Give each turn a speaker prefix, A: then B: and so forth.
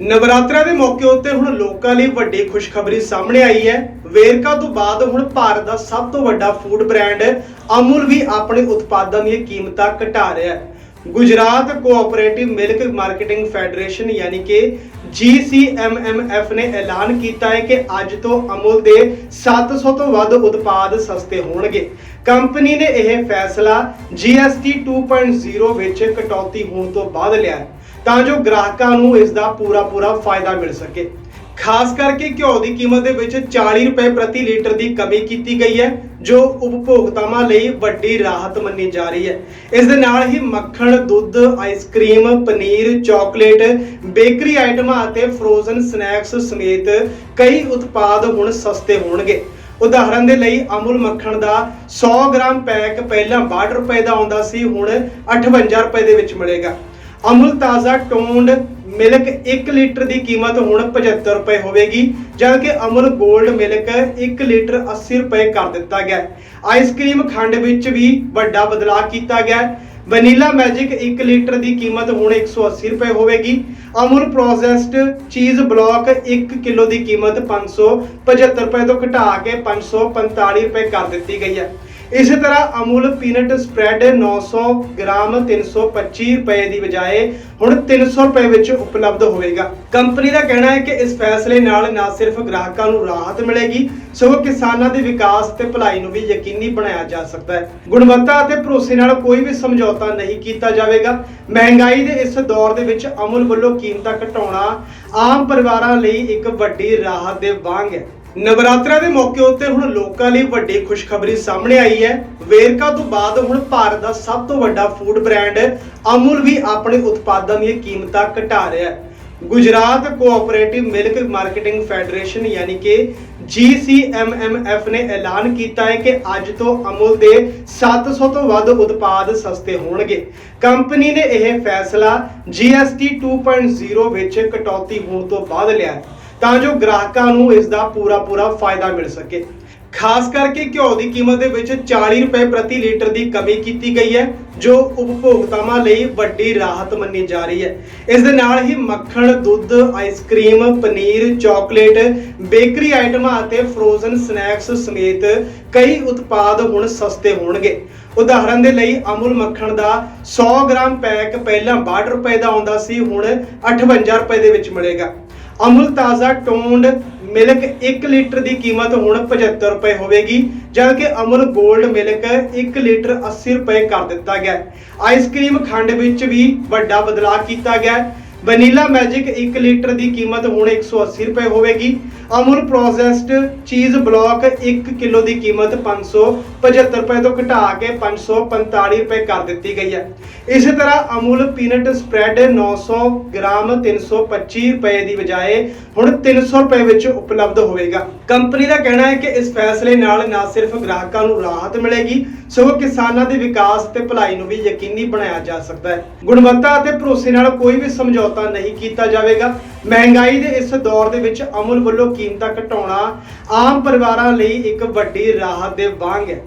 A: ਨਵਰਾਤਰਾ ਦੇ ਮੌਕੇ ਉੱਤੇ ਹੁਣ ਲੋਕਾਂ ਲਈ ਵੱਡੀ ਖੁਸ਼ਖਬਰੀ ਸਾਹਮਣੇ ਆਈ ਹੈ। ਵੇਰਕਾ ਤੋਂ ਬਾਅਦ ਹੁਣ ਭਾਰਤ ਦਾ ਸਭ ਤੋਂ ਵੱਡਾ ਫੂਡ ਬ੍ਰਾਂਡ ਅਮੁਲ ਵੀ ਆਪਣੇ ਉਤਪਾਦਾਂ ਦੀਆਂ ਕੀਮਤਾਂ ਘਟਾ ਰਿਹਾ ਹੈ। Gujarat cooperative milk marketing federation ਯਾਨੀ ਕਿ GCMMF ਨੇ ਐਲਾਨ ਕੀਤਾ ਹੈ ਕਿ ਅੱਜ ਤੋਂ ਅਮੁਲ ਦੇ 700 ਤੋਂ ਵੱਧ ਉਤਪਾਦ ਸਸਤੇ ਹੋਣਗੇ। ਕੰਪਨੀ ਨੇ ਇਹ ਫੈਸਲਾ GST 2.0 ਵਿੱਚ ਕਟੌਤੀ ਹੋਣ ਤੋਂ ਬਾਅਦ ਲਿਆ ਹੈ। ਤਾਂ ਜੋ ਗ੍ਰਾਹਕਾਂ ਨੂੰ ਇਸ ਦਾ ਪੂਰਾ ਪੂਰਾ ਫਾਇਦਾ ਮਿਲ ਸਕੇ। ਖਾਸ ਕਰਕੇ ਘਿਓ ਦੀ ਕੀਮਤ ਦੇ ਵਿੱਚ 40 ਰੁਪਏ ਪ੍ਰਤੀ ਲੀਟਰ ਦੀ ਕਮੀ ਕੀਤੀ ਗਈ ਹੈ, ਜੋ ਉਪਭੋਗਤਾਵਾਂ ਲਈ ਵੱਡੀ ਰਾਹਤ ਮੰਨੀ ਜਾ ਰਹੀ ਹੈ। ਇਸ ਦੇ ਨਾਲ ਹੀ ਮੱਖਣ, ਦੁੱਧ, ਆਈਸਕ੍ਰੀਮ, ਪਨੀਰ, ਚਾਕਲੇਟ, ਬੇਕਰੀ ਆਈਟਮਾਂ ਅਤੇ ਫਰੋਜ਼ਨ ਸਨੈਕਸ ਸਮੇਤ ਕਈ ਉਤਪਾਦ ਹੁਣ ਸਸਤੇ ਹੋਣਗੇ। ਉਦਾਹਰਨ ਦੇ ਲਈ ਅਮੁਲ ਮੱਖਣ ਦਾ 100 ਗ੍ਰਾਮ ਪੈਕ ਪਹਿਲਾਂ 62 ਰੁਪਏ ਦਾ ਆਉਂਦਾ ਸੀ, ਹੁਣ 58 ਰੁਪਏ ਦੇ ਵਿੱਚ ਮਿਲੇਗਾ। ਅਮੁਲ ਤਾਜ਼ਾ ਟੋਨਡ ਮਿਲਕ 1 ਲੀਟਰ ਦੀ ਕੀਮਤ ਹੁਣ 75 ਰੁਪਏ ਹੋਵੇਗੀ, ਜਦਕਿ ਅਮੁਲ 골ਡ ਮਿਲਕ 1 ਲੀਟਰ 80 ਰੁਪਏ ਕਰ ਦਿੱਤਾ ਗਿਆ ਆਈਸਕ੍ਰੀਮ ਖੰਡ ਵਿੱਚ ਵੀ ਵੱਡਾ ਬਦਲਾਅ ਕੀਤਾ ਗਿਆ ਵਨੀਲਾ ਮੈਜਿਕ 1 ਲੀਟਰ ਦੀ ਕੀਮਤ ਹੁਣ 180 ਰੁਪਏ ਹੋਵੇਗੀ। Amul processed cheese block 1 kilo ਦੀ ਕੀਮਤ 575 ਰੁਪਏ ਤੋਂ ਘਟਾ ਕੇ 545 ਰੁਪਏ ਕਰ ਦਿੱਤੀ ਗਈ ਹੈ। ਇਸੇ ਤਰ੍ਹਾਂ ਅਮੂਲ ਪੀਨਟ ਸਪਰੈਡ 900 ਗ੍ਰਾਮ 325 ਰੁਪਏ ਦੀ ਬਜਾਏ ਹੁਣ 300 ਰੁਪਏ ਵਿੱਚ ਉਪਲਬਧ ਹੋਵੇਗਾ। ਕੰਪਨੀ ਦਾ ਕਹਿਣਾ ਹੈ ਕਿ ਇਸ ਫੈਸਲੇ ਨਾਲ ਨਾ ਸਿਰਫ ਗ੍ਰਾਹਕਾਂ ਨੂੰ ਰਾਹਤ ਮਿਲੇਗੀ, ਸਗੋਂ ਕਿਸਾਨਾਂ ਦੇ ਵਿਕਾਸ ਤੇ ਭਲਾਈ ਨੂੰ ਵੀ ਯਕੀਨੀ ਬਣਾਇਆ ਜਾ ਸਕਦਾ ਹੈ। ਗੁਣਵੱਤਾ ਅਤੇ ਭਰੋਸੇ ਨਾਲ ਕੋਈ ਵੀ ਸਮਝੌਤਾ ਨਹੀਂ ਕੀਤਾ ਜਾਵੇਗਾ। ਮਹਿੰਗਾਈ ਦੇ ਇਸ ਦੌਰ ਦੇ ਵਿੱਚ ਅਮੁਲ ਵੱਲੋਂ ਕੀਮਤਾਂ ਘਟਾਉਣਾ ਆਮ ਪਰਿਵਾਰਾਂ ਲਈ ਇੱਕ ਵੱਡੀ ਰਾਹਤ ਦੇ ਵਾਂਗ ਹੈ। ਨਵਰਾਤਰਾ ਦੇ ਮੌਕੇ ਉੱਤੇ ਹੁਣ ਲੋਕਾਂ ਲਈ ਵੱਡੀ ਖੁਸ਼ਖਬਰੀ ਸਾਹਮਣੇ ਆਈ ਹੈ। ਵੇਰਕਾ ਤੋਂ ਬਾਅਦ ਹੁਣ ਭਾਰਤ ਦਾ ਸਭ ਤੋਂ ਵੱਡਾ ਫੂਡ ਬ੍ਰਾਂਡ ਅਮੁਲ ਵੀ ਆਪਣੇ ਉਤਪਾਦਾਂ ਦੀਆਂ ਕੀਮਤਾਂ ਘਟਾ ਰਿਹਾ ਹੈ। Gujarat cooperative milk marketing federation ਯਾਨੀ ਕਿ GCMMF ਨੇ ਐਲਾਨ ਕੀਤਾ ਹੈ ਕਿ ਅੱਜ ਤੋਂ ਅਮੁਲ ਦੇ 700 ਤੋਂ ਵੱਧ ਉਤਪਾਦ ਸਸਤੇ ਹੋਣਗੇ। ਕੰਪਨੀ ਨੇ ਇਹ ਫੈਸਲਾ GST 2.0 ਵਿੱਚ ਕਟੌਤੀ ਹੋਣ ਤੋਂ ਬਾਅਦ ਲਿਆ ਹੈ। ਤਾਂ ਜੋ ਗ੍ਰਾਹਕਾਂ ਨੂੰ ਇਸ ਦਾ ਪੂਰਾ ਪੂਰਾ ਫਾਇਦਾ ਮਿਲ ਸਕੇ। ਖਾਸ ਕਰਕੇ ਘਿਓ ਦੀ ਕੀਮਤ ਦੇ ਵਿੱਚ 40 ਰੁਪਏ ਪ੍ਰਤੀ ਲੀਟਰ ਦੀ ਕਮੀ ਕੀਤੀ ਗਈ ਹੈ, ਜੋ ਉਪਭੋਗਤਾਵਾਂ ਲਈ ਵੱਡੀ ਰਾਹਤ ਮੰਨੀ ਜਾ ਰਹੀ ਹੈ। ਇਸ ਦੇ ਨਾਲ ਹੀ ਮੱਖਣ, ਦੁੱਧ ਆਈਸਕ੍ਰੀਮ ਪਨੀਰ ਚਾਕਲੇਟ ਬੇਕਰੀ ਆਈਟਮਾਂ ਅਤੇ ਫਰੋਜ਼ਨ ਸਨੈਕਸ ਸਮੇਤ ਕਈ ਉਤਪਾਦ ਹੁਣ ਸਸਤੇ ਹੋਣਗੇ। ਉਦਾਹਰਨ ਦੇ ਲਈ ਅਮੁਲ ਮੱਖਣ ਦਾ 100 ਗ੍ਰਾਮ ਪੈਕ ਪਹਿਲਾਂ 62 ਰੁਪਏ ਦਾ ਆਉਂਦਾ ਸੀ, ਹੁਣ 58 ਰੁਪਏ ਦੇ ਵਿੱਚ ਮਿਲੇਗਾ। ਅਮੁਲ ਤਾਜ਼ਾ ਟੋਨਡ ਮਿਲਕ 1 ਲੀਟਰ ਦੀ ਕੀਮਤ ਹੁਣ 75 ਰੁਪਏ ਹੋਵੇਗੀ, ਜਦਕਿ ਅਮੁਲ 골ਡ ਮਿਲਕ 1 ਲੀਟਰ 80 ਰੁਪਏ ਕਰ ਦਿੱਤਾ ਗਿਆ ਹੈ। ਆਈਸਕ੍ਰੀਮ ਖੰਡ ਵਿੱਚ ਵੀ ਵੱਡਾ ਬਦਲਾਅ ਕੀਤਾ ਗਿਆ ਵਨੀਲਾ ਮੈਜਿਕ 1 ਲੀਟਰ ਦੀ ਕੀਮਤ ਹੁਣ 180 ਰੁਪਏ ਹੋਵੇਗੀ। Amul processed cheese block 1 kilo ਦੀ ਕੀਮਤ 575 ਰੁਪਏ ਤੋਂ ਘਟਾ ਕੇ 545 ਰੁਪਏ ਕਰ ਦਿੱਤੀ ਗਈ ਹੈ। ਇਸੇ ਤਰ੍ਹਾਂ ਅਮੁਲ ਪੀਨਟ ਸਪਰੈਡ 900 ਗ੍ਰਾਮ 325 ਰੁਪਏ ਦੀ ਬਜਾਏ ਹੁਣ 300 ਰੁਪਏ ਵਿੱਚ ਉਪਲਬਧ ਹੋਵੇਗਾ। ਕੰਪਨੀ ਦਾ ਕਹਿਣਾ ਹੈ ਕਿ ਇਸ ਫੈਸਲੇ ਨਾਲ ਨਾ ਸਿਰਫ ਗ੍ਰਾਹਕਾਂ ਨੂੰ ਰਾਹਤ ਮਿਲੇਗੀ, ਸਗੋਂ ਕਿਸਾਨਾਂ ਦੇ ਵਿਕਾਸ ਤੇ ਭਲਾਈ ਨੂੰ ਵੀ ਯਕੀਨੀ ਬਣਾਇਆ ਜਾ ਸਕਦਾ ਹੈ। ਗੁਣਵੱਤਾ ਅਤੇ ਭਰੋਸੇ ਨਾਲ ਕੋਈ ਵੀ ਸਮਝੌਤਾ ਸਮਝੌਤਾ ਨਹੀਂ ਕੀਤਾ ਜਾਵੇਗਾ। ਮਹਿੰਗਾਈ ਦੇ ਇਸ ਦੌਰ ਦੇ ਵਿੱਚ ਅਮੁਲ ਵੱਲੋਂ ਕੀਮਤਾਂ ਘਟਾਉਣਾ ਆਮ ਪਰਿਵਾਰਾਂ ਲਈ ਇੱਕ ਵੱਡੀ ਰਾਹਤ ਦੇ ਵਾਂਗ ਹੈ।